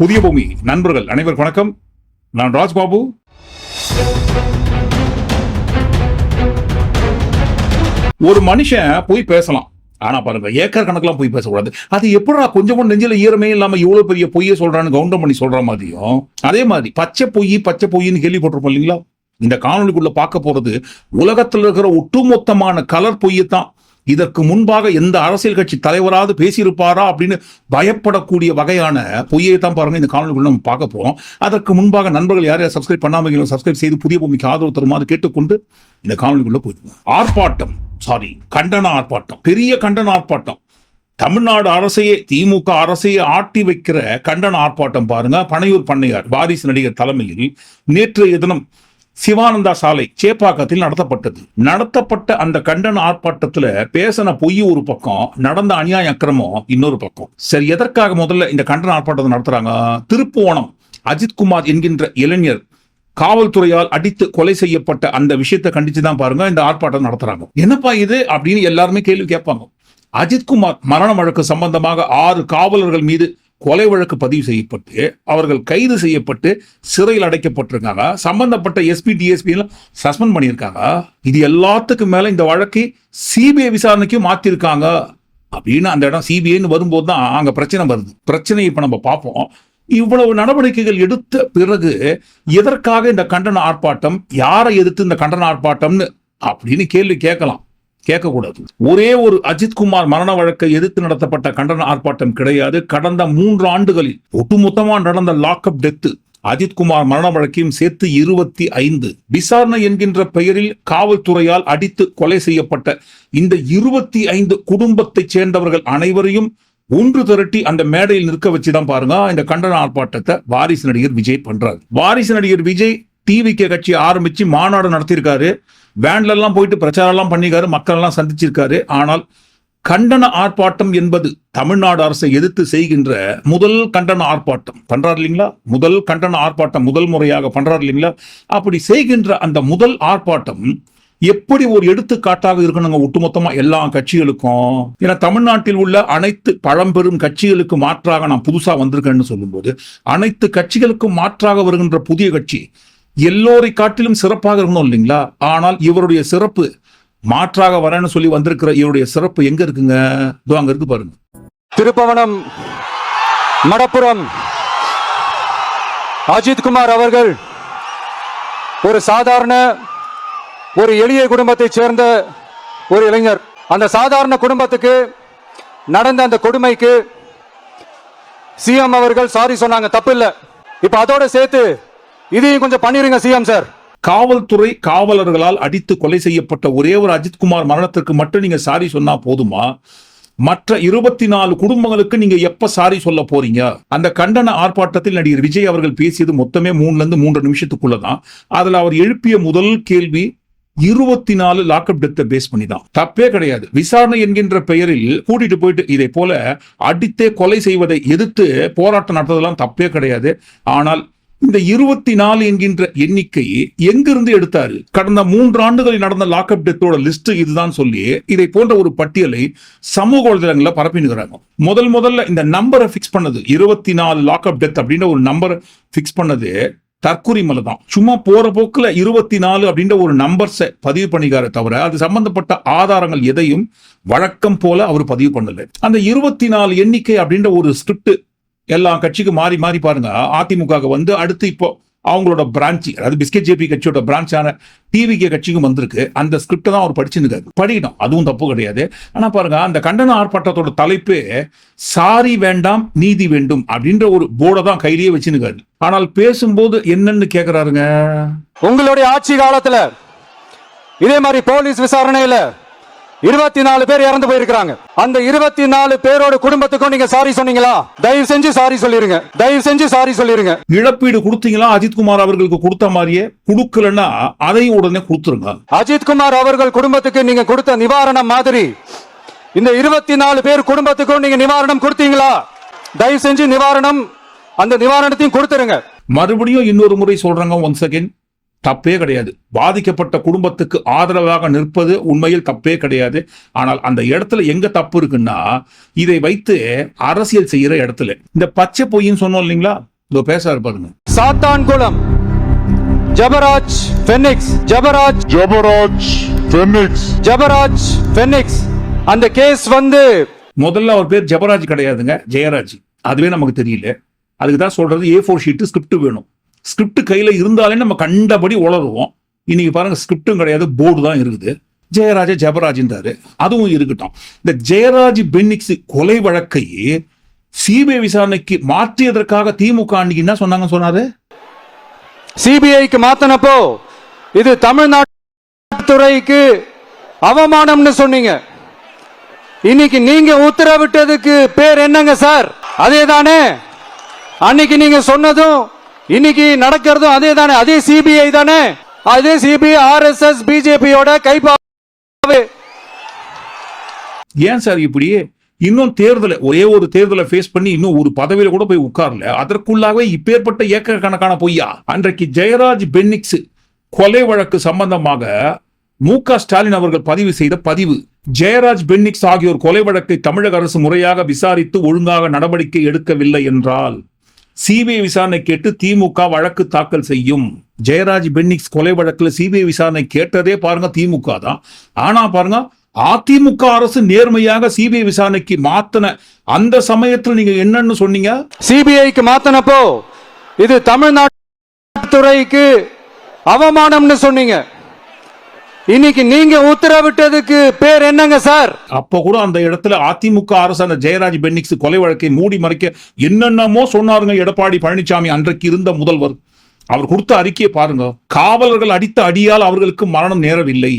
புதிய பூமி. நண்பர்கள் அனைவருக்கும் வணக்கம். நான் ராஜ்பாபு. ஒரு மனுஷன் போய் பேசலாம். ஆனா பாருங்க ஏக்கர் கணக்கெல்லாம் போய் பேசக்கூடாது. அது எப்படா கொஞ்சம் கூட நெஞ்சில ஈரமே இல்லாம இவ்வளவு பெரிய பொய்யை சொல்றான்னு கவுண்டம் பண்ணி சொல்ற மாதிரியும் அதே மாதிரி பச்சை பொய் பச்சை பொய்ன்னு கேள்விப்பட்டிருப்போம் இல்லைங்களா? இந்த காணொலிக்குள்ள பார்க்க போறது உலகத்தில் இருக்கிற ஒட்டுமொத்தமான கலர் பொய்யத்தான். இதற்கு முன்பாக எந்த அரசியல் கட்சி தலைவராவது பேசியிருப்பாரா அப்படின்னு பயப்படக்கூடிய வகையான பொய்யை தான் பாருங்க இந்த காணொலிக்குள்ள நம்ம பார்க்க போறோம். அதற்கு முன்பாக நண்பர்கள் யார் யார் சப்ஸ்கிரைப் பண்ணாமல் சப்ஸ்கிரைப் செய்து புதிய பூமிக்கு ஆதரவு தருமாறு கேட்டுக்கொண்டு இந்த காணொலிக்குள்ள போயிடுவோம். ஆர்ப்பாட்டம் சாரி கண்டன ஆர்ப்பாட்டம் பெரிய கண்டன ஆர்ப்பாட்டம். தமிழ்நாடு அரசையே திமுக அரசையே ஆட்டி வைக்கிற கண்டன ஆர்ப்பாட்டம் பாருங்க. பனையூர் பண்ணையார் வாரிசு நடிகர் தலைமையில் நேற்றைய தினம் சிவானந்தா சாலை சேப்பாக்கத்தில் நடத்தப்பட்டது. நடத்தப்பட்ட அந்த கண்டன ஆர்ப்பாட்டத்துல பேசின பொய் ஒரு பக்கம் நடந்த அநியாய அக்கிரமம் இன்னொரு பக்கம். சரி எதற்காக முதல்ல இந்த கண்டன ஆர்ப்பாட்டத்தை நடத்துறாங்க? திருப்புவனம். அஜித்குமார் என்கின்ற இளைஞர் காவல்துறையால் அடித்து கொலை செய்யப்பட்ட அந்த விஷயத்தை கண்டிச்சு தான் பாருங்க இந்த ஆர்ப்பாட்டம் நடத்துறாங்க. என்னப்பா இது? அப்படின்னு எல்லாருமே கேள்வி கேட்பாங்க. அஜித்குமார் மரண வழக்கு சம்பந்தமாக ஆறு காவலர்கள் மீது கொலை வழக்கு பதிவு செய்யப்பட்டு அவர்கள் கைது செய்யப்பட்டு சிறையில் அடைக்கப்பட்டிருக்காங்க. சம்பந்தப்பட்ட எஸ்பி டிஎஸ்பி எல்லாம் சஸ்பெண்ட் பண்ணியிருக்காங்க. இது எல்லாத்துக்கும் மேல இந்த வழக்கை சிபிஐ விசாரணைக்கு மாத்திருக்காங்க. அப்படின்னு அந்த இடம் சிபிஐன்னு வரும்போது தான் அங்க பிரச்சனை வருது. பிரச்சனையை இப்ப நம்ம பார்ப்போம். இவ்வளவு நடவடிக்கைகள் எடுத்த பிறகு எதற்காக இந்த கண்டன ஆர்ப்பாட்டம் யாரை எதிர்த்து இந்த கண்டன ஆர்ப்பாட்டம்னு அப்படின்னு கேள்வி கேட்கலாம். கேட்கக்கூடாது. ஒரே ஒரு அஜித்குமார் மரண வழக்கை எதிர்த்து நடத்தப்பட்ட கண்டன ஆர்ப்பாட்டம் கிடையாது. கடந்த மூன்று ஆண்டுகளில் ஒட்டுமொத்தமாக நடந்த லாக்அப் டெத்து அஜித்குமார் மரண வழக்கையும் சேர்த்து இருபத்தி ஐந்து. விசாரணை என்கின்ற பெயரில் காவல்துறையால் அடித்து கொலை செய்யப்பட்ட இந்த இருபத்தி ஐந்து குடும்பத்தைச் சேர்ந்தவர்கள் அனைவரையும் ஒன்று திரட்டி அந்த மேடையில் நிற்க வச்சுதான் பாருங்க. இந்த கண்டன ஆர்ப்பாட்டத்தை வாரிசு நடிகர் விஜய் பண்றாரு. வாரிசு நடிகர் விஜய் டிவிகே கட்சி ஆரம்பிச்சு மாநாடு நடத்தியிருக்காரு. வேன்ல எல்லாம் போயிட்டு பிரச்சாரம் எல்லாம் பண்ணிருக்காரு மக்கள் எல்லாம் சந்திச்சிருக்காரு. ஆனால் கண்டன ஆர்ப்பாட்டம் என்பது தமிழ்நாடு அரசை எதிர்த்து செய்கின்ற முதல் கண்டன ஆர்ப்பாட்டம். பண்றார் இல்லைங்களா? முதல் கண்டன ஆர்ப்பாட்டம் முதல் முறையாக பண்றார் இல்லைங்களா? அப்படி செய்கின்ற அந்த முதல் ஆர்ப்பாட்டம் எப்படி ஒரு எடுத்துக்காட்டாக இருக்கணுங்க? ஒட்டுமொத்தமா எல்லா கட்சிகளுக்கும். ஏன்னா தமிழ்நாட்டில் உள்ள அனைத்து பழம்பெரும் கட்சிகளுக்கு மாற்றாக நான் புதுசா வந்திருக்கேன்னு சொல்லும்போது அனைத்து கட்சிகளுக்கும் மாற்றாக வருகின்ற புதிய கட்சி எல்லோரை காட்டிலும் சிறப்பாக இருக்கணும் இல்லைங்களா? ஆனால் இவருடைய சிறப்பு மாற்றாக வரேன்னு சொல்லி வந்திருக்கிற இவருடைய சிறப்பு எங்க இருக்குங்க? இதோ அங்க இருக்கு பாருங்க. திருப்பவனம் மடப்புறம். அஜித் குமார் அவர்கள் ஒரு சாதாரண ஒரு எளிய குடும்பத்தை சேர்ந்த ஒரு இளைஞர். அந்த சாதாரண குடும்பத்துக்கு நடந்த அந்த கொடுமைக்கு சிஎம் அவர்கள் சாரி சொன்னாங்க தப்பு இல்லை இப்ப அதோட சேர்த்து இதையும் கொஞ்சம் பண்ணிருங்க சிஎம் சார். காவல்துறை காவலர்களால் அடித்து கொலை செய்யப்பட்ட ஒரே ஒரு அஜித்குமார் மரணத்திற்கு மட்டும் நீங்க சாரி சொன்னா போதுமா? மற்ற இருபத்தி நாலு குடும்பங்களுக்கு நீங்க எப்ப சாரி சொல்ல போறீங்க? அந்த கண்டன ஆர்ப்பாட்டத்தில் நடிகர் விஜய் அவர்கள் பேசியது மொத்தமே மூணுல இருந்து மூன்று நிமிஷத்துக்குள்ளதான். அதுல அவர் எழுப்பிய முதல் கேள்வி இருபத்தி நாலு லாக்அப் டெத்தை பேஸ் பண்ணி தான் தப்பே கிடையாது. விசாரணை என்கின்ற பெயரில் கூட்டிட்டு போயிட்டு இதை போல அடித்தே கொலை செய்வதை எதிர்த்து போராட்டம் நடத்ததெல்லாம் தப்பே கிடையாது. ஆனால் இந்த இருபத்தி நாலு என்கின்ற எண்ணிக்கை எங்கிருந்து எடுத்தாரு? கடந்த மூன்று ஆண்டுகளில் நடந்த லாக்அப் டெத்தோட லிஸ்ட் இதுதான் சொல்லி இதை போன்ற ஒரு பட்டியலை சமூக வலைதளங்களில் பரப்பினுகிறாங்க. முதல் முதல்ல இந்த நம்பரை ஃபிக்ஸ் பண்ணது இருபத்தி நாலு லாக்அப் டெத் அப்படின்ற ஒரு நம்பரை ஃபிக்ஸ் பண்ணது தற்குறிமலை தான். சும்மா போற போக்குல இருபத்தி நாலு அப்படின்ற ஒரு நம்பர்ஸை பதிவு பண்ணிக்கார தவிர அது சம்பந்தப்பட்ட ஆதாரங்கள் எதையும் வழக்கம் போல அவர் பதிவு பண்ணல. அந்த இருபத்தி நாலு எண்ணிக்கை அப்படின்ற ஒரு ஸ்கிரிப்ட் எல்லா கட்சிக்கும் மாறி மாறி பாருங்க. அதிமுக வந்து அடுத்து இப்போ அவங்களோட பிரான்ச்சு அதாவது பிஸ்கெட் ஜேபி கட்சியோட பிரான்ச்சான டிவிகே கட்சிக்கும் வந்திருக்கு. அந்த ஸ்கிரிப்டை தான் அவர் படிச்சுருக்காரு படிக்கணும். அதுவும் தப்பு கிடையாது. ஆனால் பாருங்க அந்த கண்டன ஆர்ப்பாட்டத்தோட தலைப்பு சாரி வேண்டாம் நீதி வேண்டும் அப்படின்ற ஒரு போர்டை தான் கையிலேயே வச்சுருக்காரு. ஆனால் பேசும்போது என்னன்னு கேக்குறாருங்க? உங்களுடைய ஆட்சி காலத்துல இதே மாதிரி போலீஸ் விசாரணையில இருபத்தி நாலு பேர் இறந்து போயிருக்காங்க அந்த இருபத்தி நாலு பேரோட குடும்பத்துக்கும் நீங்க சாரி சொன்னீங்களா? தயவு செஞ்சு சாரி சொல்லிருங்க. தயவு செஞ்சு சாரி சொல்லிருங்க. இழப்பீடு கொடுத்தீங்களா? அஜித்குமார் அவர்களுக்கு கொடுத்த மாதிரியே கொடுக்கலன்னா அதையும் உடனே கொடுத்துருங்க. அஜித் குமார் அவர்கள் குடும்பத்துக்கு நீங்க கொடுத்த நிவாரணம் மாதிரி. இந்த இருபத்தி நாலு பேர் குடும்பத்துக்கும் நீங்க நிவாரணம் கொடுத்தீங்களா? தயவு செஞ்சு நிவாரணம் அந்த நிவாரணத்தையும் கொடுத்துருங்க. மறுபடியும் இன்னொரு முறை சொல்றாங்க ஒன்ஸ் அகைன் தப்பே கிடையாது. பாதிக்கப்பட்ட குடும்பத்துக்கு ஆதரவாக நிற்பது உண்மையில் தப்பே கிடையாது. ஆனால் அந்த இடத்துல எங்க தப்பு இருக்குன்னா இதை வைத்து அரசியல் செய்யற இடத்துல. இந்த பச்சை பொய்ன்னு சொன்னோம் இல்லைங்களா? இதோ பேசாரு பாருங்க. சாத்தான்குளம் ஜபராஜ் ஃபெனிக்ஸ் ஜபராஜ். Jabaraj Phoenix. ஜபராஜ் ஃபெனிக்ஸ் அந்த கேஸ் வந்து முதல்ல அவர் பேர் ஜபராஜ் கிடையாதுங்க ஜெயராஜ். அதுவே நமக்கு தெரியல. அதுக்கு தான் சொல்றது ஏ ஃபோர் ஷீட்டு ஸ்கிரிப்ட் வேணும். ஸ்கிரிப்ட் கையில் இருந்தாலே நம்ம கண்டபடி உளருவோம் இன்னைக்கு பாருங்க ஸ்கிரிப்டும் கிடையாது போர்டு தான் இருக்குது. ஜெயராஜ ஜபராஜ்ன்றாரு. அதுவும் இருக்கட்டும். இந்த ஜெயராஜ் பென்னிக்ஸ் கொலை வழக்கை சிபிஐ விசாரணைக்கு மாற்றியதற்காக திமுக அன்னைக்கு என்ன சொன்னாங்க சொன்னாரு? சிபிஐக்கு மாத்தனப்போ இது தமிழ்நாட்டு துறைக்கு அவமானம்னு சொன்னீங்க. இன்னைக்கு நீங்க உத்தரவிட்டதுக்கு பேர் என்னங்க சார்? அதே தானே அன்னைக்கு நீங்க சொன்னதும் இன்னைக்கு நடக்கிறதும் அதே தானே. அதே சிபிஐ தானே அதே சிபிஐ ஆர்எஸ்எஸ் பிஜேபியோட கைப்பாவே. ஏன் சார் இப்படி? இன்னும் தேர்தலை ஒரே ஒரு தேர்தலை ஃபேஸ் பண்ணி இன்னும் ஒரு பதவியில கூட போய் உட்காரல. அதற்குள்ளாகவே இப்பேற்பட்ட ஏக்கர் கணக்கான பொய்யா? அன்றைக்கு ஜெயராஜ் பென்னிக்ஸ் கொலை வழக்கு சம்பந்தமாக மு க ஸ்டாலின் அவர்கள் பதிவு செய்த பதிவு. ஜெயராஜ் பென்னிக்ஸ் ஆகியோர் கொலை வழக்கை தமிழக அரசு முறையாக விசாரித்து ஒழுங்காக நடவடிக்கை எடுக்கவில்லை என்றால் சிபிஐ விசாரணை கேட்டு திமுக வழக்கு தாக்கல் செய்யும். ஜெயராஜ் பென்னிக்ஸ் கொலை வழக்குல சிபிஐ விசாரணை கேட்டதே பாருங்க திமுக தான். ஆனா பாருங்க அதிமுக அரசு நேர்மையாக சிபிஐ விசாரணைக்கு மாத்தின அந்த சமயத்தில் நீங்க என்னன்னு சொன்னீங்க? சிபிஐக்கு மாத்தனப்போ இது தமிழ்நாட்டு துறைக்கு அவமானம்னு சொன்னீங்க. இன்னைக்கு நீங்க உத்தரவிட்டதுக்கு பேர் என்னங்க சார்? அப்ப கூட அந்த இடத்துல அதிமுக அரசு அந்த ஜெயராஜ் பென்னிக்ஸ் கொலை வழக்கை மூடி மறைக்க என்னென்னமோ சொன்னாருங்க எடப்பாடி பழனிசாமி அன்றைக்கு இருந்த முதல்வர். அவர் கொடுத்த அறிக்கையை பாருங்க. காவலர்கள் அடித்த அடியால் அவர்களுக்கு மரணம் நேரவில்லை.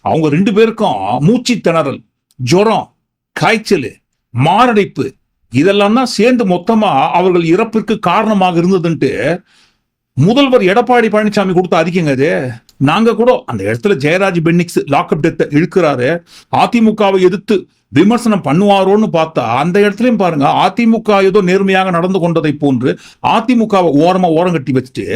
அவங்க ரெண்டு பேருக்கும் மூச்சு திணறல் ஜுரம் காய்ச்சல் மாரடைப்பு இதெல்லாம் தான் சேர்ந்து மொத்தமா அவர்கள் இறப்பிற்கு காரணமாக இருந்ததுன்ட்டு முதல்வர் எடப்பாடி பழனிசாமி கொடுத்த அறிக்கைங்க அது. நாங்க கூட அந்த இடத்துல ஜெயராஜ் பென்னிக்ஸ் லாக்அப் டெத்தை இழுக்கிறாரு. அதிமுகவை எதிர்த்து விமர்சனம் பண்ணுவாரோன்னு பார்த்தா அந்த இடத்துலயும் பாருங்க அதிமுக ஏதோ நேர்மையாக நடந்து கொண்டதை போன்று அதிமுகவை ஓரமா ஓரம் கட்டி வச்சுட்டு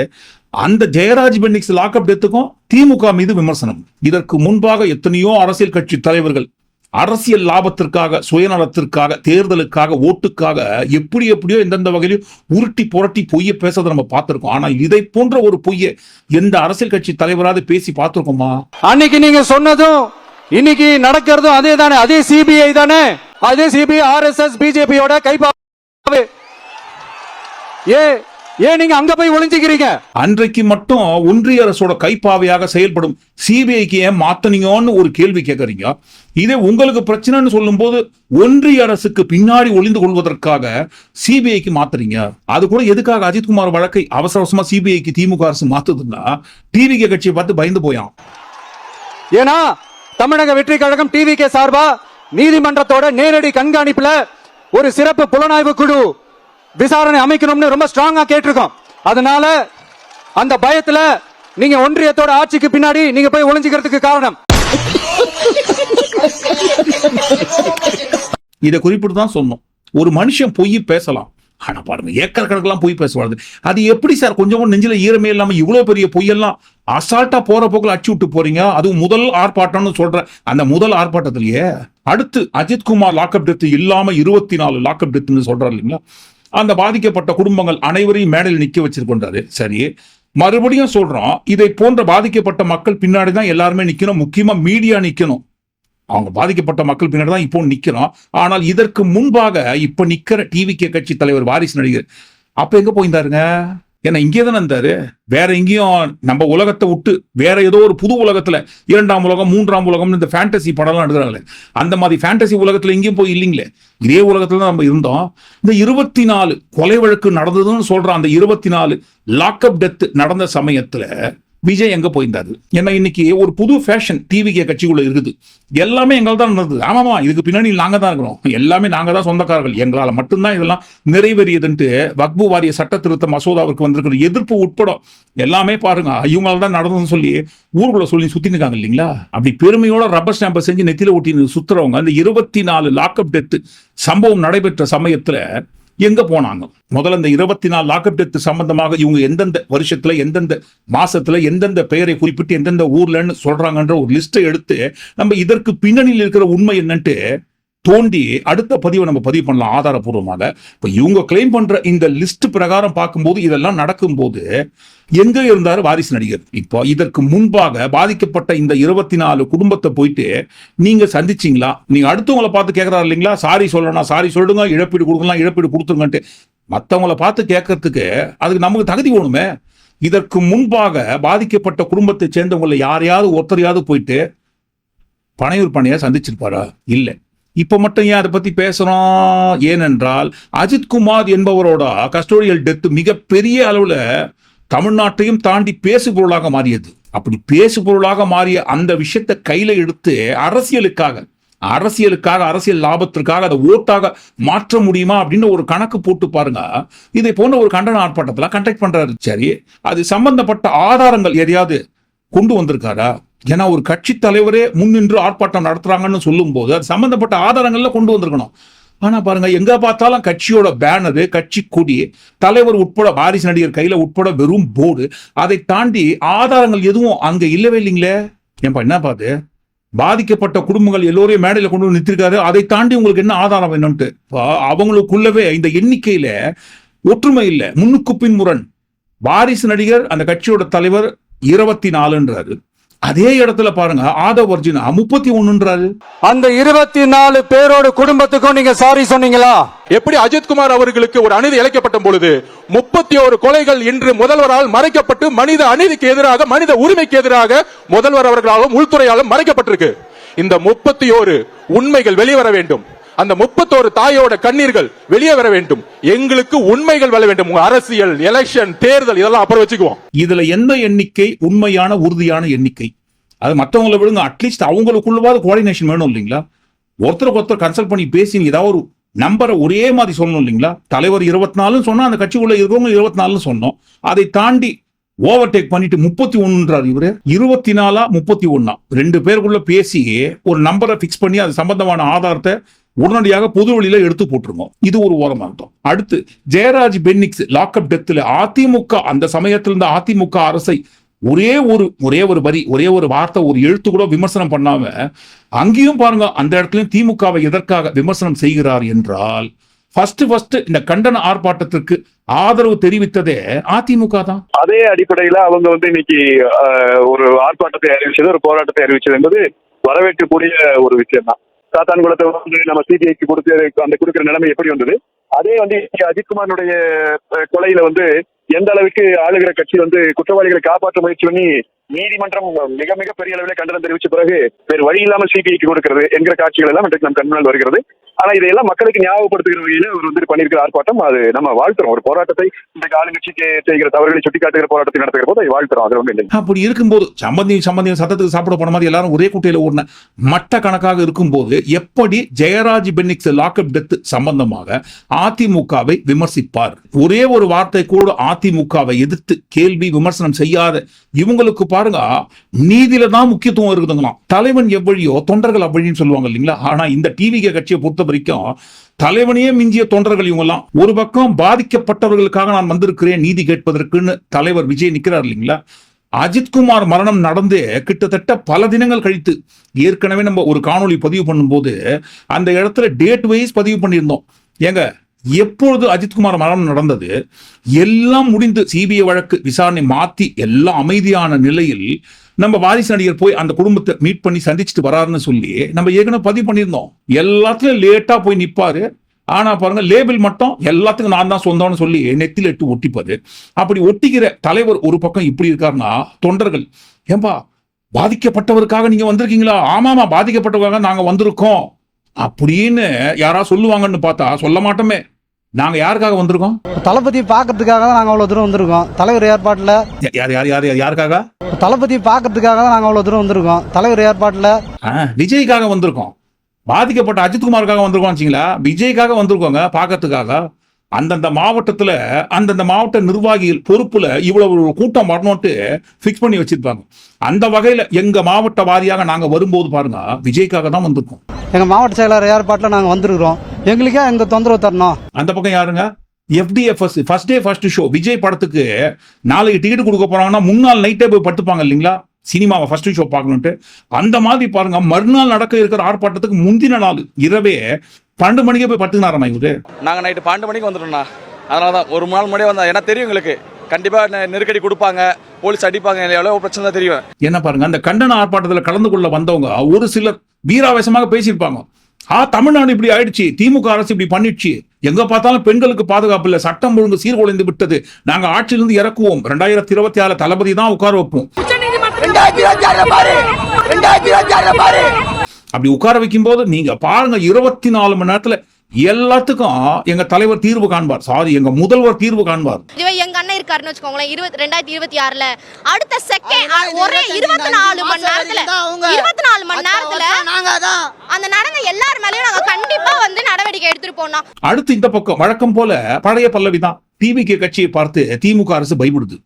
அந்த ஜெயராஜ் பென்னிக்ஸ் லாக்அப் டெத்துக்கும் திமுக மீது விமர்சனம். இதற்கு முன்பாக எத்தனையோ அரசியல் கட்சி தலைவர்கள் அரசியல் லாபத்திற்காக சுயநலத்திற்காக தேர்தலுக்காக ஓட்டுக்காக எப்படி எப்படியோ எந்தெந்த வகையிலும் உருட்டி புரட்டி பொய்ய பேசுறதை நம்ம பார்த்திருக்கோம். ஆனா இதை போன்ற ஒரு பொய்யை எந்த அரசியல் கட்சி தலைவராவது பேசி பார்த்திருக்கோமா? அன்னைக்கு நீங்க சொன்னதும் இன்னைக்கு நடக்கிறதும் அதே தானே. அதே சிபிஐ தானே. அதே சிபிஐ ஆர்எஸ்எஸ் பிஜேபியோட கைப்பா ஏ ஏன் நீங்க அங்க போய் ஒளிஞ்சுக்கிறீங்க? அன்றைக்கு மட்டும் ஒன்றிய அரசோட கைப்பாவையாக செயல்படும் சிபிஐக்கு ஏன் மாத்தனீங்கன்னு ஒரு கேள்வி கேட்கறீங்க? இதே உங்களுக்கு பிரச்சனைன்னு சொல்லும்போது ஒன்றிய அரசுக்கு பின்னாடி ஒளிந்து கொள்வதற்காக சிபிஐக்கு மாத்துறீங்க. அது கூட எதுக்காக அஜித்குமார் வழக்கை அவசர அவசரமா சிபிஐக்கு திமுக அரசு மாத்துதுன்னா டிவிகே கட்சியை பார்த்து பயந்து போயான் ஏன்னா தமிழக வெற்றி கழகம் டிவிகே சார்பா நீதிமன்றத்தோட நேரடி கண்காணிப்புல ஒரு சிறப்பு புலனாய்வு குழு விசாரணை அமைக்கணும்னு ரொம்ப ஸ்ட்ராங்கா கேட்டிருக்கோம். அதனால அந்த பயத்துல நீங்க ஒன்றியத்தோட ஆட்சிக்கு பின்னாடி நீங்க போய் ஒளிஞ்சுக்கிறதுக்கு காரணம். இதை குறிப்பிட்டு தான் சொன்னோம். ஒரு மனுஷன் பொய் பேசலாம். ஆனா பாருங்க ஏக்கர் கணக்கெல்லாம் பொய் பேசுவாரு. அது எப்படி சார்? கொஞ்சம் நெஞ்சில ஈரமே இல்லாம இவ்வளவு பெரிய பொய்யெல்லாம் அசால்ட்டா போற போக்குல அச்சு விட்டு போறீங்க? அதுவும் முதல் ஆர்ப்பாட்டம்னு சொல்ற அந்த முதல் ஆர்ப்பாட்டத்திலேயே அடுத்து அஜித்குமார் லாக்அப் டெத்து இல்லாம இருபத்தி நாலு லாக்அப் டெத்துன்னு சொல்றாரு இல்லைங்களா? அந்த பாதிக்கப்பட்ட குடும்பங்கள் அனைவரையும் மேடையில் நிக்க வச்சிருக்கின்றாரு சரி. மறுபடியும் சொல்றோம் இதை போன்ற பாதிக்கப்பட்ட மக்கள் பின்னாடி தான் எல்லாருமே நிக்கணும். முக்கியமா மீடியா நிக்கணும். அவங்க பாதிக்கப்பட்ட மக்கள் பின்னாடி தான் இப்போ நிக்கிறோம் ஆனால் இதற்கு முன்பாக இப்ப நிக்கிற டிவிகே கட்சி தலைவர் வாரிசு நடிகர். அப்ப எங்க போயிருந்தாருங்க? ஏன்னா இங்கே தானே இருந்தாரு. வேற எங்கேயும் நம்ம உலகத்தை விட்டு வேற ஏதோ ஒரு புது உலகத்துல இரண்டாம் உலகம் மூன்றாம் உலகம்னு இந்த ஃபேண்டசி படம்லாம் எடுக்கிறாங்களே. அந்த மாதிரி ஃபேண்டசி உலகத்துல எங்கேயும் போய் இல்லைங்களே. இதே உலகத்துல தான் நம்ம இருந்தோம். இந்த இருபத்தி நாலு கொலை வழக்கு நடந்ததுன்னு சொல்ற அந்த இருபத்தி நாலு லாக்அப் டெத் நடந்த சமயத்துல விஜய் எங்கே போயிருந்தாரு? ஏன்னா இன்னைக்கு ஒரு புது ஃபேஷன் டிவிகே கட்சிக்குள்ளே இருக்குது. எல்லாமே எங்களால் தான் நடந்தது. ஆமாமா இதுக்கு பின்னாடி நாங்கள் தான் இருக்கிறோம். எல்லாமே நாங்கள் தான் சொந்தக்காரர்கள். எங்களால் மட்டும்தான் இதெல்லாம் நிறைவேறியதுன்ட்டு வக்பு வாரிய சட்ட திருத்த மசோதாவுக்கு வந்திருக்கிற எதிர்ப்பு உட்பட எல்லாமே பாருங்க. இவங்களால தான் நடந்ததுன்னு சொல்லி ஊருக்குள்ள சொல்லி சுத்தி இருக்காங்க இல்லைங்களா? அப்படி பெருமையோட ரப்பர் ஸ்டாம்பை செஞ்சு நெத்தியில் ஒட்டி சுற்றுறவங்க அந்த இருபத்தி நாலு லாக்அப் டெத்து சம்பவம் நடைபெற்ற சமயத்தில் எங்க போனாங்க? முதல்ல இந்த இருபத்தி நாலு லாக்அப் டெத் சம்பந்தமாக இவங்க எந்தெந்த வருஷத்துல எந்தெந்த மாசத்துல எந்தெந்த பெயரை குறிப்பிட்டு எந்தெந்த ஊர்லன்னு சொல்றாங்கன்ற ஒரு லிஸ்ட்டை எடுத்து நம்ம இதற்கு பின்னணியில் இருக்கிற உண்மை என்னன்ட்டு தோண்டி அடுத்த பதிவை நம்ம பதிவு பண்ணலாம் ஆதாரபூர்வமாக. இப்போ இவங்க கிளைம் பண்ற இந்த லிஸ்ட் பிரகாரம் பார்க்கும்போது இதெல்லாம் நடக்கும்போது எங்க இருந்தாரு வாரிசு நடிகர்? இப்போ இதற்கு முன்பாக பாதிக்கப்பட்ட இந்த இருபத்தி நாலு குடும்பத்தை போயிட்டு நீங்க சந்திச்சீங்களா? நீங்க அடுத்தவங்களை பார்த்து கேட்கறாரு இல்லைங்களா? சாரி சொல்லணும் சாரி சொல்லுங்க இழப்பீடு கொடுக்கலாம் இழப்பீடு கொடுத்துருங்கன்ட்டு. மற்றவங்களை பார்த்து கேட்கறதுக்கு அதுக்கு நமக்கு தகுதி வேணுமே. இதற்கு முன்பாக பாதிக்கப்பட்ட குடும்பத்தை சேர்ந்தவங்களை யாரையாவது ஒருத்தரையாவது போயிட்டு பனையூர் பண்ணையா சந்திச்சிருப்பாரா? இல்லை. இப்போ மட்டும் ஏன் அதை பற்றி பேசுகிறோம் ஏனென்றால் அஜித் குமார் என்பவரோட கஸ்டோடியல் டெத் மிகப்பெரிய அளவில் தமிழ்நாட்டையும் தாண்டி பேசு பொருளாக மாறியது. அப்படி பேசு பொருளாக மாறிய அந்த விஷயத்தை கையில் எடுத்து அரசியலுக்காக அரசியலுக்காக அரசியல் லாபத்திற்காக அதை ஓட்டாக மாற்ற முடியுமா அப்படின்னு ஒரு கணக்கு போட்டு பாருங்க. இதை போன்ற ஒரு கண்டன ஆர்ப்பாட்டத்தில் கண்டக்ட் பண்றாரு. சரி அது சம்பந்தப்பட்ட ஆதாரங்கள் எதையாவது கொண்டு வந்திருக்காரா? ஏன்னா ஒரு கட்சி தலைவரே முன்னின்று ஆர்ப்பாட்டம் நடத்துறாங்கன்னு சொல்லும்போது அது சம்பந்தப்பட்ட ஆதாரங்கள்ல கொண்டு வந்திருக்கணும். ஆனா பாருங்க எங்க பார்த்தாலும் கட்சியோட பேனரு கட்சி கொடி தலைவர் உட்பட வாரிசு நடிகர் கையில உட்பட வெறும் போர்டு. அதை தாண்டி ஆதாரங்கள் எதுவும் அங்க இல்லவே இல்லைங்களே? ஏன்பா என்ன பாது பாதிக்கப்பட்ட குடும்பங்கள் எல்லோரையும் மேடையில கொண்டு வந்து நிறுத்திருக்காரு. அதை தாண்டி உங்களுக்கு என்ன ஆதாரம் வேணும்ட்டு அவங்களுக்குள்ளவே இந்த எண்ணிக்கையில ஒற்றுமை இல்லை. முன்னுக்கு பின் முரண். வாரிசு நடிகர் அந்த கட்சியோட தலைவர் இருபத்தி நாலுன்றாரு. அதே இடத்துல பாருங்க ஆதவ் அர்ஜுனா முப்பத்தி ஒண்ணுன்றாரு. அந்த இருபத்தி நாலு பேரோட குடும்பத்துக்கும் நீங்க சாரி சொன்னீங்களா? எப்படி அஜித்குமார் அவர்களுக்கு ஒரு அநீதி இழைக்கப்பட்ட பொழுது முப்பத்தி ஒரு கொலைகள் இன்று முதல்வரால் மறைக்கப்பட்டு மனித அநீதிக்கு எதிராக மனித உரிமைக்கு எதிராக முதல்வர் அவர்களாலும் உள்துறையாலும் மறைக்கப்பட்டிருக்கு. இந்த முப்பத்தி ஒரு உண்மைகள் வெளிவர வேண்டும். அந்த முப்பத்தோரு தாயோட கண்ணீர்கள் வெளியே வர வேண்டும். எங்களுக்கு உண்மைகள் வர வேண்டும். உங்க அரசியல் எலெக்ஷன் தேர்தல் இதெல்லாம் அப்புறம் வச்சுக்குவோம். இதுல எந்த எண்ணிக்கை? உண்மையான உறுதியான எண்ணிக்கை. அது மற்றவங்களை விடுங்க. அட்லீஸ்ட் அவங்களுக்குள்ளவாது கோஆர்டினேஷன் வேணும் இல்லைங்களா? ஒருத்தருக்கு ஒருத்தர் கன்சல்ட் பண்ணி பேசி ஏதாவது ஒரு நம்பரை ஒரே மாதிரி சொல்லணும் இல்லைங்களா? தலைவர் இருபத்தி நாலுன்னு சொன்னா அந்த கட்சிக்குள்ள இருக்கவங்க இருபத்தி நாலுன்னு சொன்னோம். அதை தாண்டி ஓவர்டேக் பண்ணிட்டு முப்பத்தி ஒன்றுன்றார் இவரு. இருபத்தி நாலா முப்பத்தி ஒன்னா ரெண்டு பேருக்குள்ள பேசி ஒரு நம்பரை ஃபிக்ஸ் பண்ணி அது சம்பந்தமான ஆதாரத்தை உடனடியாக பொது வழியில எடுத்து போட்டுருங்க இது ஒரு ஓரமா இருக்கும் அடுத்து ஜெயராஜ் பென்னிக்ஸ் லாக்அப் டெத்தில் அதிமுக அந்த சமயத்தில் இருந்த அதிமுக அரசை ஒரே ஒரு ஒரே ஒரு வரி ஒரே ஒரு வார்த்தை ஒரு எழுத்து கூட விமர்சனம் பண்ணாம அங்கேயும் பாருங்க அந்த இடத்துலயும் திமுகவை எதற்காக விமர்சனம் செய்கிறார் என்றால் ஃபர்ஸ்ட் ஃபர்ஸ்ட் இந்த கண்டன ஆர்ப்பாட்டத்திற்கு ஆதரவு தெரிவித்ததே அதிமுக தான். அதே அடிப்படையில அவங்க வந்து இன்னைக்கு ஒரு ஆர்ப்பாட்டத்தை அறிவிச்சது ஒரு போராட்டத்தை அறிவிச்சது என்பது வரவேற்கக்கூடிய ஒரு விஷயம் தான் சாத்தான்குளத்தை வந்து நம்ம சிபிஐக்கு கொடுத்து அந்த கொடுக்குற நிலைமை எப்படி வந்தது? அதே வந்து இன்னைக்கு அஜித்குமாருடைய கொலையில வந்து எந்த அளவுக்கு ஆளுகிற கட்சி வந்து குற்றவாளிகளை காப்பாற்ற முயற்சி பண்ணி நீதிமன்றம் மிக மிக பெரிய அளவில் கண்டனம் தெரிவித்த பிறகு வேறு வழி இல்லாமல் சிபிஐக்கு கொடுக்கிறது என்கிற காட்சிகள் எல்லாம் இன்றைக்கு நம் கண்முன்னால் வருகிறது. ஆனா இதையெல்லாம் மக்களுக்கு ஞாபகப்படுத்துகிற வகையில் அவர் வந்து பண்ணியிருக்கிற ஆர்ப்பாட்டம் அது நம்ம வாழ்த்துறோம். ஒரு போராட்டத்தை இந்த ஆளுங்கட்சிக்கு செய்கிற தவறுகளை சுட்டிக்காட்டுகிற போராட்டத்தை நடத்துகிற போது அதை வாழ்த்துறோம். அது ஒன்றும் இல்லை அப்படி இருக்கும்போது சம்பந்தி சம்பந்தி சத்தத்துக்கு சாப்பிட போன மாதிரி எல்லாரும் ஒரே குட்டையில ஓடின மட்ட கணக்காக இருக்கும்போது எப்படி ஜெயராஜ் பென்னிக்ஸ் லாக்அப் டெத் சம்பந்தமாக அதிமுகவை விமர்சிப்பார்? ஒரே ஒரு வார்த்தை கூட அதிமுகவை எதிர்த்து கேள்வி விமர்சனம் செய்யாத இவங்களுக்கு பாருங்க நீதியில தான் முக்கியத்துவம் இருக்குதுங்களாம். தலைவன் எவ்வழியோ தொண்டர்கள் அவ்வழின்னு சொல்லுவாங்க இல்லைங்களா? ஆனா இந்த டிவி கட்சியை பொறுத்த வரைக்கும் தலைவனையே மிஞ்சிய தொண்டர்கள் இவங்கெல்லாம். ஒரு பக்கம் பாதிக்கப்பட்டவர்களுக்காக நான் வந்திருக்கிறேன் நீதி கேட்பதற்குன்னு தலைவர் விஜய் நிக்கிறார் இல்லைங்களா? அஜித்குமார் மரணம் நடந்து கிட்டத்தட்ட பல தினங்கள் கழித்து ஏற்கனவே நம்ம ஒரு காணொளி பதிவு பண்ணும்போது அந்த இடத்துல டேட் வைஸ் பதிவு பண்ணியிருந்தோம். ஏங்க எப்பொழுது அஜித்குமார் மரணம் நடந்தது எல்லாம் முடிந்து சிபிஐ வழக்கு விசாரணை மாத்தி எல்லாம் அமைதியான நிலையில் நம்ம வாரிசு நடிகர் போய் அந்த குடும்பத்தை மீட் பண்ணி சந்திச்சுட்டு வராருன்னு சொல்லி நம்ம ஏற்கனவே பதிவு பண்ணியிருந்தோம். எல்லாத்துலயும் லேட்டா போய் நிப்பாரு. ஆனா பாருங்க லேபிள் மட்டும் எல்லாத்துக்கும் நான் தான் சொந்தம்னு சொல்லி நெத்தில எட்டு ஒட்டிப்பாரு. அப்படி ஒட்டிக்கிற தலைவர் ஒரு பக்கம் இப்படி இருக்காருன்னா தொண்டர்கள் ஏன்பா பாதிக்கப்பட்டவருக்காக நீங்க வந்திருக்கீங்களா? ஆமாமா பாதிக்கப்பட்டவருக்காக நாங்க வந்திருக்கோம். அப்படின்னு யாரா சொல்லுவாங்கன்னு பார்த்தா சொல்ல மாட்டோமே. நாங்க யாருக்காக வந்திருக்கோம்? தளபதி பார்க்கறதுக்காக தான் நாங்கள் அவ்வளோ தூரம் வந்திருக்கோம். தலைவர் ஏற்பாட்டில் யார் யார் யார் யார் யாருக்காக? தளபதி பார்க்கறதுக்காக தான் நாங்கள் அவ்வளோ தூரம் வந்திருக்கோம். தலைவர் ஏற்பாட்டில் விஜய்க்காக வந்திருக்கோம். பாதிக்கப்பட்ட அஜித்குமாருக்காக வந்திருக்கோம் வச்சுங்களா? விஜய்க்காக வந்திருக்கோங்க பார்க்கறதுக்காக. அந்தந்த மாவட்டத்துல அந்தந்த மாவட்ட நிர்வாகிகள் பொறுப்புல இவ்வளவு ஒரு கூட்டம் வரணும்ட்டு ஃபிக்ஸ் பண்ணி வச்சிருப்பாங்க. அந்த வகையில எங்க மாவட்ட வாரியாக நாங்க வரும்போது பாருங்க விஜய்க்காக தான் வந்திருக்கோம். எங்கள் மாவட்ட செயலாளர் ஏற்பாட்டில் நாங்கள் வந்திருக்கிறோம். எங்களுக்கே இந்த தொந்தரவு தரணும். அந்த பக்கம் யாருங்க? FDFS first day first show Vijay படத்துக்கு நாளைக்கு டிக்கெட் கொடுக்க போறாங்கன்னா முன்னாள் நைட்டே போய் படுத்துப்பாங்க இல்லைங்களா? சினிமாவை ஃபர்ஸ்ட் ஷோ பார்க்கணுன்ட்டு அந்த மாதிரி பாருங்க மறுநாள் நடக்க இருக்கிற ஆர்ப்பாட்டத்துக்கு முந்தின நாள் இரவே பன்னெண்டு மணிக்கே போய் படுத்துனாராமா இவரு நாங்கள் நைட்டு பன்னெண்டு மணிக்கு வந்துட்டோம்ண்ணா. அதனால தான் ஒரு நாள் முன்னாடியே வந்தோம் ஏன்னா தெரியும் எங்களுக்கு. கண்டிப்பாக நெருக்கடி கொடுப்பாங்க போலீஸ் அடிப்பாங்க எவ்வளோ பிரச்சனை தெரியும். என்ன பாருங்க அந்த கண்டன ஆர்ப்பாட்டத்தில் கலந்து கொள்ள வந்தவங்க ஒரு சிலர் வீராவேசமாக பேசியிருப்பாங்க. ஆ தமிழ்நாடு இப்படி ஆயிடுச்சு திமுக அரசு இப்படி பண்ணிடுச்சு. எங்க பார்த்தாலும் பெண்களுக்கு பாதுகாப்பு இல்லை சட்டம் ஒழுங்கு சீர்குலைந்து விட்டது. நாங்க ஆட்சியிலிருந்து இறக்குவோம். ரெண்டாயிரத்தி இருபத்தி ஆறு தளபதி தான் உட்கார வைப்போம். அப்படி உட்கார வைக்கும் போது நீங்க பாருங்க இருபத்தி நாலு மணி நேரத்துல எல்லாத்துக்கும் எங்க தலைவர் தீர்வு காண்பார். சாரி எங்க முதல்வர் தீர்வு காண்பார். எங்க அண்ணன் இருக்காருன்னு வச்சுக்கோங்களேன் இருபத்தி ரெண்டாயிரத்தி இருபத்தி ஆறுல. அடுத்த செகண்ட் ஒரே இருபத்தி நாலு மணி நேரத்துல இருபத்தி நாலு மணி நேரத்துல அந்த நடந்த எல்லார் மேலயும் நாங்க கண்டிப்பா வந்து நடவடிக்கை எடுத்துட்டு போனோம் அடுத்து இந்த பக்கம் வழக்கம் போல பழைய பல்லவி தான். டிவிகே கட்சியை பார்த்து திமுக அரசு பயப்படுது.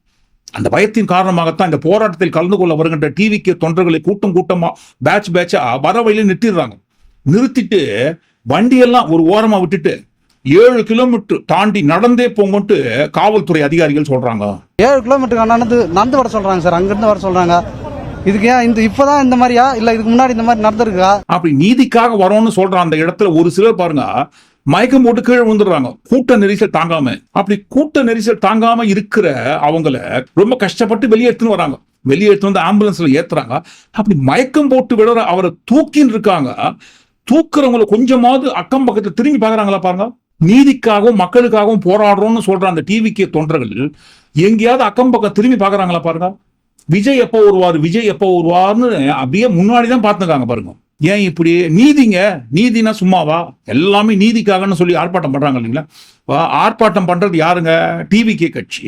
அந்த பயத்தின் காரணமாகத்தான் இந்த போராட்டத்தில் கலந்து கொள்ள வருகின்ற டிவிக்கு தொண்டர்களை கூட்டம் கூட்டமா பேட்ச் பேட்சா வர வழியில நிறுத்திடுறாங்க. நிறுத்திட்டு வண்டியெல்லாம் ஒரு ஓரமா விட்டுட்டு ஏழு கிலோமீட்டர் தாண்டி நடந்தே போங்கன்ட்டு காவல்துறை அதிகாரிகள் சொல்றாங்க. ஏழு கிலோமீட்டருக்கு நடந்து நடந்து வர சொல்றாங்க சார். அங்கிருந்து வர சொல்றாங்க. இதுக்கு ஏன் இந்த இப்பதான் இந்த மாதிரியா? இல்ல இதுக்கு முன்னாடி இந்த மாதிரி நடந்திருக்கா? அப்படி நீதிக்காக வரோம்னு சொல்ற அந்த இடத்துல ஒரு சிலர் பாருங்க மயக்கம் போட்டு கீழே விழுந்துடுறாங்க. கூட்ட நெரிசல் தாங்காம. அப்படி கூட்ட நெரிசல் தாங்காம இருக்கிற அவங்கள ரொம்ப கஷ்டப்பட்டு வெளியே எடுத்துன்னு வராங்க. வெளியே எடுத்து வந்து ஆம்புலன்ஸ்ல ஏத்துறாங்க. அப்படி மயக்கம் போட்டு விடுற அவரை தூக்கின்னு இருக்காங்க. தூக்குறவங்களை கொஞ்சமாவது அக்கம் பக்கத்துல திரும்பி பாக்குறாங்களா பாருங்க. நீதிக்காகவும் மக்களுக்காகவும் போராடுறோம்னு சொல்ற அந்த டிவிக்கு தொண்டர்கள் எங்கேயாவது அக்கம் பக்கம் திரும்பி பாக்குறாங்களா பாருங்க. விஜய் எப்போ வருவார்? விஜய் எப்போ வருவார்னு அப்படியே முன்னாடி தான் பார்த்துருக்காங்க பாருங்க. ஏன் இப்படி? நீதிங்க. நீதினா சும்மாவா? எல்லாமே நீதிக்காகன்னு சொல்லி ஆர்ப்பாட்டம் பண்ணுறாங்க இல்லைங்களா? ஆர்ப்பாட்டம் பண்ணுறது யாருங்க? டிவிகே கட்சி.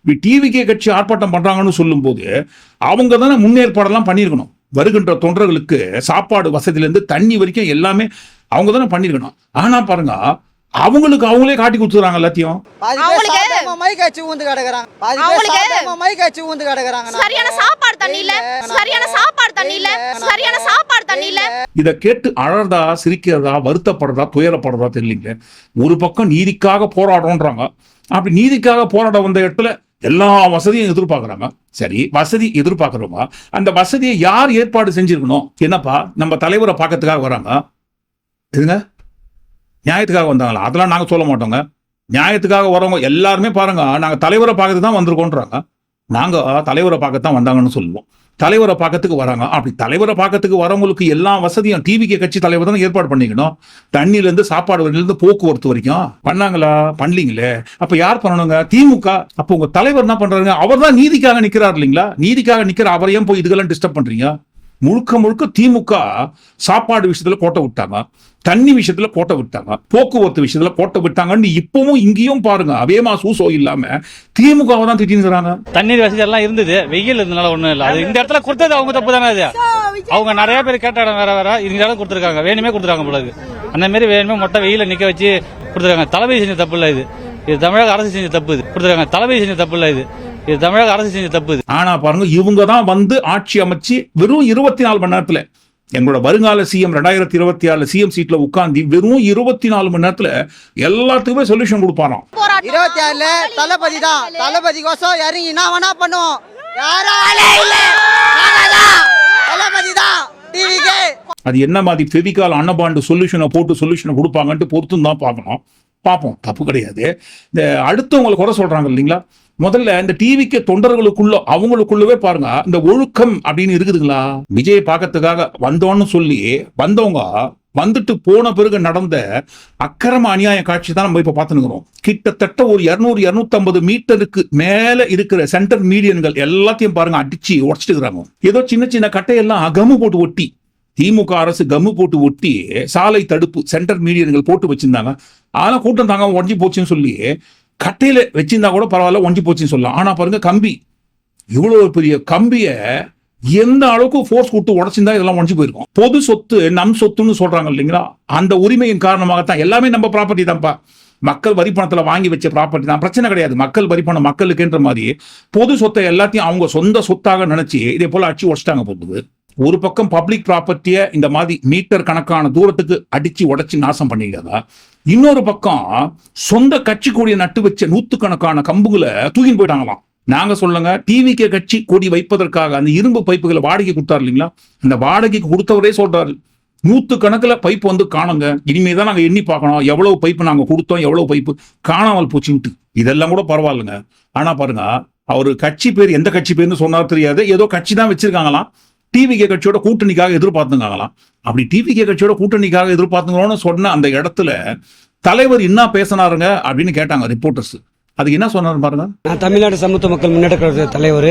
இப்படி டிவிகே கட்சி ஆர்ப்பாட்டம் பண்ணுறாங்கன்னு சொல்லும்போது அவங்க தானே முன்னேற்பாடெல்லாம் பண்ணியிருக்கணும். வருகின்ற தொண்டர்களுக்கு சாப்பாடு வசதியிலேருந்து தண்ணி வரைக்கும் எல்லாமே அவங்க தானே பண்ணியிருக்கணும். ஆனால் பாருங்க அவங்களுக்கு அவங்களே காட்டி கொடுத்துறாங்க எல்லாத்தையும். சரியான சாப்பாடு தண்ணி இல்ல சரியான சாப்பாடு தண்ணி இல்ல சரியான சாப்பாடு தண்ணி இல்ல இதை கேட்டு அழறதா சிரிக்கிறதா வருத்தப்படுறதா துயரப்படுறதா தெரியலங்க ஒரு பக்கம் நீதிக்காக போராடுறோன்றாங்க. அப்படி நீதிக்காக போராட வந்த இடத்துல எல்லா வசதியும் எதிர்பார்க்கறாங்க. சரி வசதி எதிர்பார்க்கறவங்க அந்த வசதியை யார் ஏற்பாடு செஞ்சிருக்கணும்? என்னப்பா நம்ம தலைவரை பார்க்கறதுக்காக வராங்க. இதுங்க நியாயத்துக்காக வந்தாங்களா? அதெல்லாம் நாங்கள் சொல்ல மாட்டோங்க. நியாயத்துக்காக வரவங்க எல்லாருமே பாருங்க. நாங்கள் தலைவரை பார்க்கறது தான் வந்திருக்கோன்றாங்க. நாங்கள் தலைவரை பார்க்கத்தான் வந்தாங்கன்னு சொல்லுவோம். தலைவரை பார்க்கறதுக்கு வராங்க. அப்படி தலைவரை பார்க்கறதுக்கு வரவங்களுக்கு எல்லா வசதியும் டிவிக்கு கட்சி தலைவர் தான் ஏற்பாடு பண்ணிக்கணும். தண்ணியிலேருந்து சாப்பாடு வரையிலேருந்து போக்குவரத்து வரைக்கும். பண்ணாங்களா? பண்ணலீங்களே. அப்போ யார் பண்ணணுங்க? திமுக. அப்போ உங்கள் தலைவர் என்ன பண்ணுறாங்க அவர் தான் நீதிக்காக நிற்கிறார் இல்லைங்களா? நீதிக்காக நிற்கிற அவரையும் போய் இதுக்கெல்லாம் டிஸ்டர்ப் பண்ணுறீங்க முழுக்க முழுக்க திமுக சாப்பாடு விஷயத்துல கோட்டை விட்டாங்க. தண்ணி விஷயத்துல கோட்டை விட்டாங்க. போக்குவரத்து விஷயத்துல கோட்டை விட்டாங்கன்னு இப்பவும் இங்கேயும் பாருங்க. அவேமா சூசோ இல்லாம திமுகவை தான் திட்டிருக்கிறாங்க தண்ணீர் வசதி எல்லாம் இருந்தது. வெயில் இருந்தனால ஒண்ணும் இல்ல. அது இந்த இடத்துல கொடுத்தது அவங்க தப்பு தானே அது. அவங்க நிறைய பேர் கேட்ட இடம் வேற வேற. இந்த இடம் கொடுத்துருக்காங்க. வேணுமே கொடுத்துருக்காங்க போல இருக்கு. அந்த மாதிரி வேணுமே மொட்டை வெயில நிக்க வச்சு கொடுத்துருக்காங்க. தளபதி செஞ்ச தப்பு இல்ல இது. இது தமிழக அரசு செஞ்ச தப்பு இது. கொடுத்துருக்காங்க. தளபதி செஞ்ச தப்பு இல்ல இது. இது தமிழக அரசு செஞ்ச தப்பு இது. ஆனா பாருங்க இவங்க தான் வந்து ஆட்சி அமைச்சு வெறும் இருபத்தி நாலு மணி நேரத்துல எங்களோட வருங்கால சிஎம் ரெண்டாயிரத்தி இருபத்தி ஆறுல சிஎம் சீட்ல உட்கார்ந்து வெறும் இருபத்தி நாலு மணி நேரத்துல எல்லாத்துக்குமே சொல்யூஷன் கொடுப்பாராம். இருபத்தி ஆறுல தளபதி தான். தளபதி கோசம் இறங்கி என்ன வேணா பண்ணுவோம். யாரும் ஆளே இல்ல நாங்கதான். தளபதி தான். டிவிக்கு. அது என்ன மாதிரி ஃபெவிகால் அன்னபாண்டு சொல்யூஷனை போட்டு சொல்யூஷனை கொடுப்பாங்கன்ட்டு பொறுத்து தான் பார்க்கணும். பார்ப்போம். தப்பு கிடையாது. இந்த அடுத்தவங்களை குறை சொல்றாங்க இல்லைங்களா? முதல்ல இந்த டிவிக்கு தொண்டர்களுக்குள்ள அவங்களுக்குள்ளவே பாருங்க இந்த ஒழுக்கம் அப்படின்னு இருக்குதுங்களா? விஜய் பார்க்கறதுக்காக வந்தோன்னு சொல்லி வந்தவங்க வந்துட்டு போன பிறகு நடந்த அக்கிரம அநியாய காட்சி தான் நம்ம இப்ப பார்த்துனுக்கிறோம் கிட்டத்தட்ட ஒரு இருநூறு இருநூத்தம்பது மீட்டருக்கு மேல இருக்கிற சென்டர் மீடியன்கள் எல்லாத்தையும் பாருங்க அடிச்சு உடச்சிட்டு இருக்கிறாங்க ஏதோ சின்ன சின்ன கட்டையெல்லாம் கம்மு போட்டு ஒட்டி திமுக அரசு கம்மு போட்டு ஒட்டி சாலை தடுப்பு சென்டர் மீடியன்கள் போட்டு வச்சிருந்தாங்க. ஆனா கூட்டம் தாங்க உடஞ்சி போச்சுன்னு சொல்லி கட்டையில் வச்சிருந்தா கூட பரவாயில்ல ஒஞ்சி போச்சுன்னு சொல்லலாம். ஆனா பாருங்க கம்பி. இவ்வளோ பெரிய கம்பியை எந்த அளவுக்கு ஃபோர்ஸ் கொடுத்து உடச்சிருந்தா இதெல்லாம் உடஞ்சி போயிருக்கும். பொது சொத்து நம் சொத்துன்னு சொல்றாங்க இல்லைங்களா? அந்த உரிமையின் காரணமாகத்தான். எல்லாமே நம்ம ப்ராப்பர்ட்டி தான்ப்பா. மக்கள் வரி வாங்கி வச்ச ப்ராப்பர்ட்டி தான். பிரச்சனை கிடையாது. மக்கள் வரி பணம் மக்களுக்குன்ற மாதிரி பொது சொத்தை எல்லாத்தையும் அவங்க சொந்த சொத்தாக நினைச்சு இதே போல அடிச்சு உடச்சிட்டாங்க போகுது. ஒரு பக்கம் பப்ளிக் ப்ராப்பர்ட்டியை இந்த மாதிரி மீட்டர் கணக்கான தூரத்துக்கு அடிச்சு உடச்சி நாசம் பண்ணிக்கிறதா? இன்னொரு பக்கம் சொந்த கட்சி கூடிய நட்டு வச்ச நூத்துக்கணக்கான கம்புகளை தூக்கின்னு போயிட்டாங்களாம். நாங்க சொல்லுங்க டிவிகே கட்சி கொடி வைப்பதற்காக அந்த இரும்பு பைப்புகளை வாடகை கொடுத்தாரு இல்லைங்களா? அந்த வாடகைக்கு கொடுத்தவரே சொல்றாரு. நூத்து கணக்குல பைப் வந்து காணுங்க. இனிமே தான் நாங்க எண்ணி பார்க்கணும். எவ்வளவு பைப்பு நாங்க கொடுத்தோம் எவ்வளவு பைப்பு காணாமல் போச்சுன்ட்டு. இதெல்லாம் கூட பரவாயில்லைங்க. ஆனா பாருங்க அவரு கட்சி பேர் எந்த கட்சி பேர்னு சொன்னார் தெரியாது. ஏதோ கட்சி தான் வச்சிருக்காங்களாம். டிவிகே கட்சியோட கூட்டணிக்காக எதிர்பார்த்துங்காங்களாம் அப்படி டிவிகே கட்சியோட கூட்டணிக்காக எதிர்பார்த்துங்களோன்னு சொன்ன அந்த இடத்துல தலைவர் என்ன பேசினாருங்க அப்படின்னு கேட்டாங்க ரிப்போர்ட்டர்ஸ் அதுக்கு என்ன சொன்னாரு பாருங்க. நான் தமிழ்நாடு சமத்துவ மக்கள் முன்னேற்ற கழக தலைவர்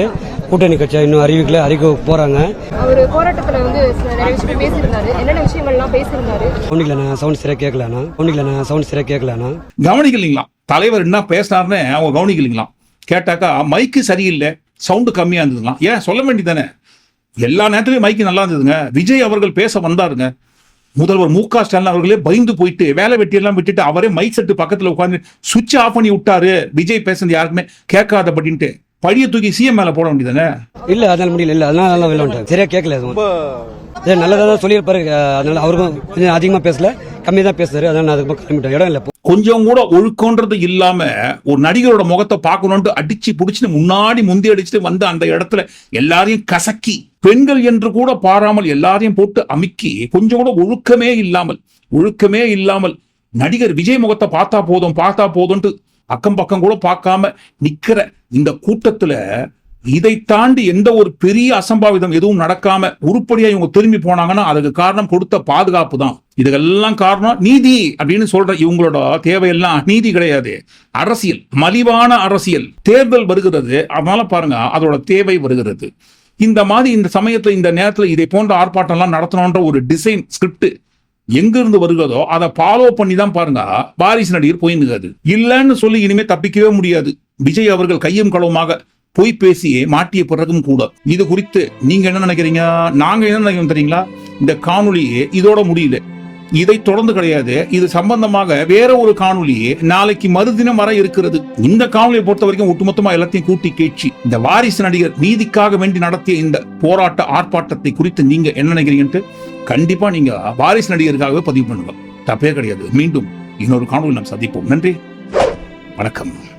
கூட்டணி கட்சி இன்னும் அறிவிக்கல அறிவிக்க போறாங்க. அவர் போராட்டத்துல வந்து நிறைய விஷயம் பேசியிருந்தாரு. என்னென்ன விஷயங்கள்லாம் பேசியிருந்தாரு? கவுண்டில நான் சவுண்ட் சரியா கேட்கலண்ணா. கவுண்டில நான் சவுண்ட் சரியா கேட்கலண்ணா. கவனிக்கலீங்களா? தலைவர் என்ன பேசினாருன்னு அவங்க கவனிக்கலீங்களா? கேட்டாக்கா மைக்கு சரியில்லை சவுண்டு கம்மியா இருந்ததுலாம் ஏன்? சொல்ல வேண்டியதானே எல்லா நேரத்துலயும் மைக்கு நல்லா இருந்ததுங்க. விஜய் அவர்கள் பேச வந்தாருங்க. முதல்வர் மு க ஸ்டாலின் அவர்களே பயந்து போயிட்டு வேலை வெட்டி எல்லாம் விட்டுட்டு அவரே மைக் செட்டு பக்கத்துல உட்கார்ந்து சுவிட்ச் ஆஃப் பண்ணி விட்டாரு. விஜய் பேசுனது யாருக்குமே கேட்காதபடின்ட்டு பழிய தூக்கி சிஎம் மேல போட வேண்டியதானே இல்ல அதனால முடியல இல்ல. அதனால நல்லா வெளில வந்துட்டாங்க சரியா கேட்கல சரி நல்லதா தான் சொல்லியிருப்பாரு. அதனால அவருக்கும் கொஞ்சம் அதிகமா பேசல. கம்மியா தான் பேசுறாரு. அதனால அதுக்கு பக்கம் கிளம்பிட்டேன் இடம் இல்ல. கொஞ்சம் கூட ஒழுக்கம்ன்றது இல்லாம ஒரு நடிகரோட முகத்தை பார்க்கணும்னு அடிச்சு புடிச்சுட்டு முன்னாடி முந்தி அடிச்சுட்டு வந்து அந்த இடத்துல எல்லாரையும் கசக்கி பெண்கள் என்று கூட பாராமல் எல்லாரையும் போட்டு அமுக்கி கொஞ்சம் கூட ஒழுக்கமே இல்லாமல் ஒழுக்கமே இல்லாமல் நடிகர் விஜய் முகத்தை பார்த்தா போதும் பார்த்தா போதும்ட்டு அக்கம் பக்கம் கூட பார்க்காம நிக்கிற இந்த கூட்டத்துல இதை தாண்டி எந்த ஒரு பெரிய அசம்பாவிதம் எதுவும் நடக்காம உருப்படியா இவங்க திரும்பி போனாங்கன்னா அதுக்கு காரணம் கொடுத்த பாதுகாப்பு தான். இதுக்கெல்லாம் காரணம் நீதி அப்படின்னு சொல்ற இவங்களோட தேவையெல்லாம் நீதி கிடையாது. அரசியல் மலிவான அரசியல். தேர்தல் வருகிறது. அதனால பாருங்க அதோட தேவை வருகிறது. இந்த மாதிரி இந்த சமயத்தில் இந்த நேரத்தில் இதை போன்ற ஆர்ப்பாட்டம்லாம் நடத்தணுன்ற ஒரு டிசைன் ஸ்கிரிப்ட் எங்கிருந்து வருகிறதோ அதை ஃபாலோ பண்ணி தான் பாருங்க. பாரிஸ் நடிகர் போயிருந்துக்காது இல்லைன்னு சொல்லி இனிமே தப்பிக்கவே முடியாது. விஜய் அவர்கள் கையும் களவுமாக பொய் பேசி மாட்டிய பிறகும் கூட. இது குறித்து நீங்க என்ன நினைக்கிறீங்க? நாங்க என்ன நினைக்கிறோம் தெரியுங்களா? இந்த காணொலியே இதோட முடியல. இதை தொடர்ந்து கிடையாது. இது சம்பந்தமாக வேற ஒரு காணொலி நாளைக்கு மறுதினம் வர இருக்கிறது. இந்த காணொலியை பொறுத்த வரைக்கும் ஒட்டுமொத்தமா எல்லாத்தையும் கூட்டி கேட்சி. இந்த வாரிசு நடிகர் நீதிக்காக வேண்டி நடத்திய இந்த போராட்ட ஆர்ப்பாட்டத்தை குறித்து நீங்க என்ன நினைக்கிறீங்கன்ட்டு கண்டிப்பா நீங்க வாரிசு நடிகருக்காகவே பதிவு பண்ணுங்க. தப்பே கிடையாது. மீண்டும் இன்னொரு காணொலி நாம் சந்திப்போம். நன்றி. வணக்கம்.